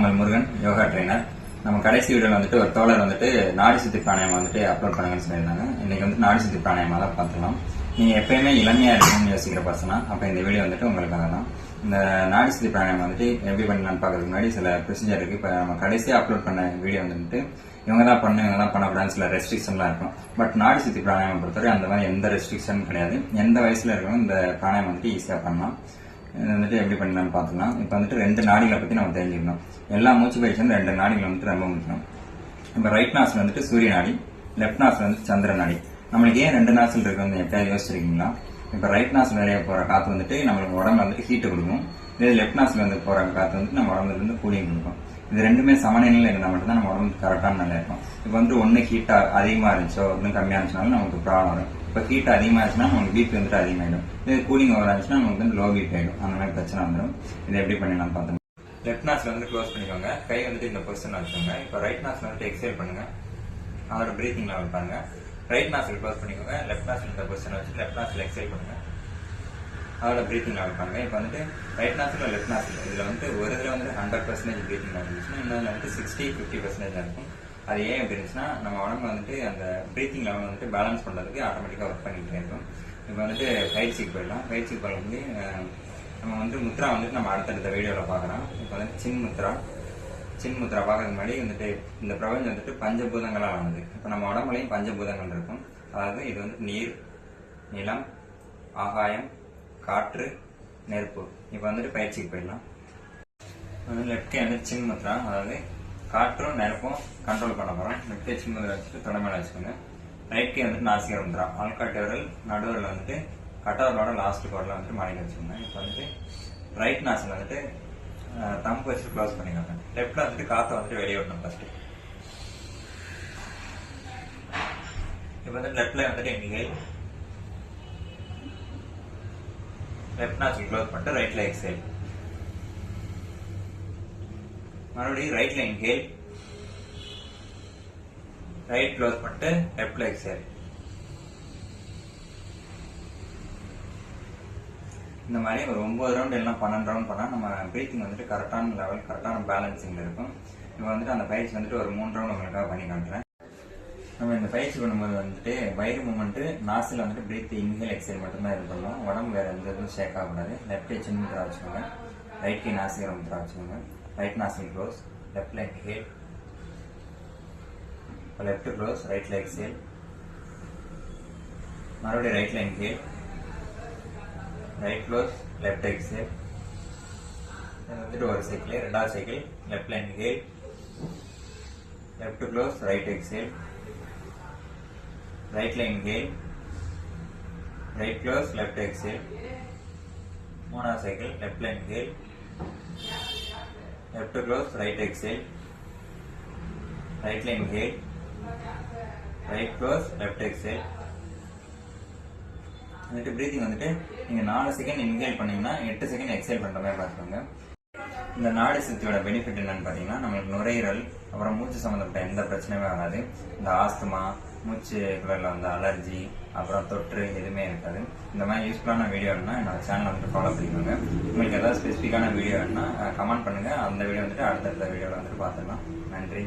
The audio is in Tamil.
உங்கள் முருகன் யோகா ட்ரைனர் நம்ம கடைசி வீடியோல வந்துட்டு ஒரு தோழர் வந்துட்டு நாடி சுத்தி பிராணாயம் வந்துட்டு அப்லோட் பண்ணுங்கன்னு சொல்லியிருந்தாங்க. இன்னைக்கு வந்து நாடி சுத்தி பிராணாயமா தான் பார்த்துக்கலாம். நீங்க எப்பயுமே இளமையா இருக்கணும்னு யோசிக்கிற பர்சனா அப்ப இந்த வீடியோ வந்துட்டு உங்களுக்காக தான் இந்த நாடி சுத்தி பிராணாயம் வந்துட்டு எப்படி பண்ணலாம்னு பார்க்கறதுக்கு முன்னாடி சில ப்ரொசீஜர் இருக்கு. இப்ப நம்ம கடைசியா அப்லோட் பண்ண வீடியோ வந்துட்டு இவங்க தான் பண்ணணும் இவங்க தான் பண்ணக்கூடாதுன்னு சில ரெஸ்ட்ரிக்ஷன்லாம் இருக்கும். பட் நாடி சுத்தி பிராணாயம் பொறுத்தவரை அந்த மாதிரி எந்த ரெஸ்ட்ரிக்ஷன் கிடையாது. எந்த வயசுல இருக்கணும் இந்த பிராணாயம் வந்துட்டு ஈஸியா பண்ணலாம். வந்துட்டு எப்படி பண்ணலாம்னு பார்த்துக்கலாம் இப்போ வந்துட்டு ரெண்டு நாடிகளை பற்றி நம்ம தெரிஞ்சுக்கணும். எல்லா மூச்சு பயிற்சியும் ரெண்டு நாடிகள் வந்துட்டு ரொம்ப முக்கியம் இப்போ ரைட் நாசில் வந்துட்டு சூரிய நாடி லெஃப்ட் நாசில் வந்துட்டு சந்திர நாடி. நம்மளுக்கு ஏன் ரெண்டு நாசில் இருக்குன்னு வந்து எப்பயாவது யோசிச்சிருக்கீங்களா? இப்போ ரைட் நாசில் வெளியே போகிற காற்று வந்துட்டு நம்மளுக்கு உடம்புல வந்துட்டு ஹீட்டு கொடுக்கும். இதே லெஃப்ட் நாசில் வந்து போகிற காற்று வந்துட்டு நம்ம உடம்புல இருந்து கூலிங் கொடுக்கும். இது ரெண்டுமே சமநிலையில் இருந்தால் மட்டும்தான் நம்ம உடம்புக்கு கரெக்டான நல்லா இருக்கும். இப்போ வந்து ஒன்று ஹீட்டாக அதிகமாக இருந்துச்சோ ஒன்றும் கம்மியாக இருந்துச்சுனாலும் நமக்கு ப்ராப்ளம் வரும். இப்போ ஹீட் அதிகமாக இருந்துச்சுன்னா உங்களுக்கு பிபி வந்துட்டு அதிகமாகிடும் இது கூலிங் ஓவர் இருந்துச்சுன்னா நமக்கு வந்து லோ பிபி ஆகிடும் அந்த மாதிரி பிரச்சனை வந்துடும் இதை எப்படி பண்ணலாம் பார்த்தோம் லெஃப்ட் நாஸ்ல வந்து க்ளோஸ் பண்ணிக்கோங்க. கை வந்துட்டு இந்த பொசிஷன் வச்சுக்கோங்க. இப்போ ரைட் நாஸ்ல வந்துட்டு எக்ஸைல் பண்ணுங்க. அதோட பிரீத்திங் லெவல் பாருங்க. ரைட் நாஸ்ல க்ளோஸ் பண்ணிக்கோங்க. லெஃப்ட் நாஸ்ல இந்த பொசிஷன் வச்சு லெஃப்ட் நாஸ்ல எக்ஸைல் பண்ணுங்க. அதோட பிரீத்திங் லெவல் பாருங்க. இப்போ வந்துட்டு ரைட் நாஸ்ல லெஃப்ட் நாஸ்ல இதுல வந்து ஒரு இதில் வந்து ஹண்ட்ரட் பர்சன்டேஜ் பிரீத்திங் லெவல் இருந்துச்சுன்னா இன்னொரு வந்துட்டு சிக்ஸ்டி ஃபிஃப்டி பர்சன்டேஜ் இருக்கும். அது ஏன் எப்படி இருந்துச்சுன்னா நம்ம உடம்பு வந்துட்டு அந்த பிரீத்திங் லெவல் வந்துட்டு பேலன்ஸ் பண்ணுறதுக்கு ஆட்டோமேட்டிக்காக ஒர்க் பண்ணிகிட்டே இருக்கும். இப்போ வந்துட்டு பயிற்சிக்கு போயிடலாம். பயிற்சிக்கு போகிறது நம்ம வந்து முத்ரா வந்துட்டு நம்ம அடுத்தடுத்த வீடியோவில் பார்க்குறோம் இப்போ வந்து சின் முத்ரா. சின் முத்ரா பார்க்கறதுக்கு முன்னாடி வந்துட்டு இந்த பிரபஞ்சம் வந்துட்டு பஞ்சபூதங்களால் ஆனது. இப்போ நம்ம உடம்புலையும் பஞ்சபூதங்கள் இருக்கும். அதாவது இது வந்து நீர் நிலம் ஆகாயம் காற்று நெருப்பு. இப்போ வந்துட்டு பயிற்சிக்கு போயிடலாம். வந்து லெஃப்ட் வந்து சின் முத்ரா. அதாவது காற்றும் நெருப்பும் கண்ட்ரோல் பண்ண போகிறோம் லெஃப்ட் கை வச்சுட்டு தொடை மேலே வச்சுக்கோங்க. ரைட் கை வந்துட்டு நாசிகர் வந்துடும் ஆள்காட்டு விரல் நடுவரில் வந்துட்டு கட்டவரோட லாஸ்ட் கோடில் வந்துட்டு மடக்கி வச்சுக்கோங்க. இப்போ வந்துட்டு ரைட் நாசில் வந்துட்டு தம்பு வச்சுட்டு க்ளோஸ் பண்ணிக்கோங்க. லெஃப்ட்ல வந்துட்டு காற்றை வந்துட்டு வெளியே விடணும் ஃபர்ஸ்ட் இப்போ வந்து லெஃப்ட்ல வந்துட்டு இன்ஹேல் லெஃப்ட் நாசில் க்ளோஸ் பண்ணிட்டு ரைட்ல எக்ஸைல் மறுபடியும் ரைட்ல இன்ஹேல் ரைட் க்ளோஸ் பண்ணிட்டு லெஃப்ட்ல எக்ஸேல் இந்த மாதிரி ஒரு ஒன்பது ரவுண்ட் எல்லாம் பன்னெண்டு ரவுண்ட் பண்ணால் நம்ம பிரீத்திங் வந்துட்டு கரெக்டான லெவல் கரெக்டான பேலன்சிங்ல இருக்கும். இப்போ வந்துட்டு அந்த பயிற்சி வந்துட்டு ஒரு மூணு ரவுண்ட் உங்களுக்காக பண்ணி காட்டுறேன் நம்ம இந்த பயிற்சி பண்ணும்போது வந்துட்டு வயிறு மூமெண்ட்டு நாசில் வந்துட்டு பிரீத் இன்ஹேல் எக்ஸைல் மட்டும்தான் இது பண்ணலாம் உடம்பு வேற எந்த இதுவும் ஷேக் ஆகக்கூடாது. லெஃப்ட் சின்ன வச்சுக்கோங்க ரைட் கை வச்சுக்கோங்க முத்ரா வச்சுக்கோங்க ரைட் நாசில் க்ளோஸ் லெஃப்ட்ல இன்ஹேல் லெஃப்ட் க்ளோஸ் ரைட்ல எக்ஸேல் மறுபடியும் ரைட்ல inhale right close left exhale இது வந்துட்டு ஒரு சைக்கிள் ரெண்டாவது cycle left inhale left close right exhale right inhale right close left exhale மூணாவது cycle left inhale left close right exhale right inhale right close left exhale. வந்துட்டு பிரீத்திங் வந்துட்டு நீங்கள் நாலு செகண்ட் இன்ஹேல் பண்ணீங்கன்னா எட்டு செகண்ட் எக்ஸைல் பண்ணுற மாதிரி பார்த்துக்கோங்க. இந்த நாடி சுத்தியோட பெனிஃபிட் என்னன்னு பார்த்தீங்கன்னா நம்மளுக்கு நுரையீரல் அப்புறம் மூச்சு சம்மந்தப்பட்ட எந்த பிரச்சனையுமே வராது இந்த ஆஸ்துமா மூச்சு குழல்ல வந்து அலர்ஜி அப்புறம் தொற்று எதுவுமே இருக்காது. இந்த மாதிரி யூஸ்ஃபுல்லான வீடியோ வேணும்னா என்னோட சேனல் வந்துட்டு ஃபாலோ பண்ணிக்கோங்க. உங்களுக்கு ஏதாவது ஸ்பெசிஃபிக்கான வீடியோ வேணும்னா கமெண்ட் பண்ணுங்கள் அந்த வீடியோ வந்துட்டு அடுத்தடுத்த வீடியோவில் வந்துட்டு பார்த்துக்கலாம் நன்றி.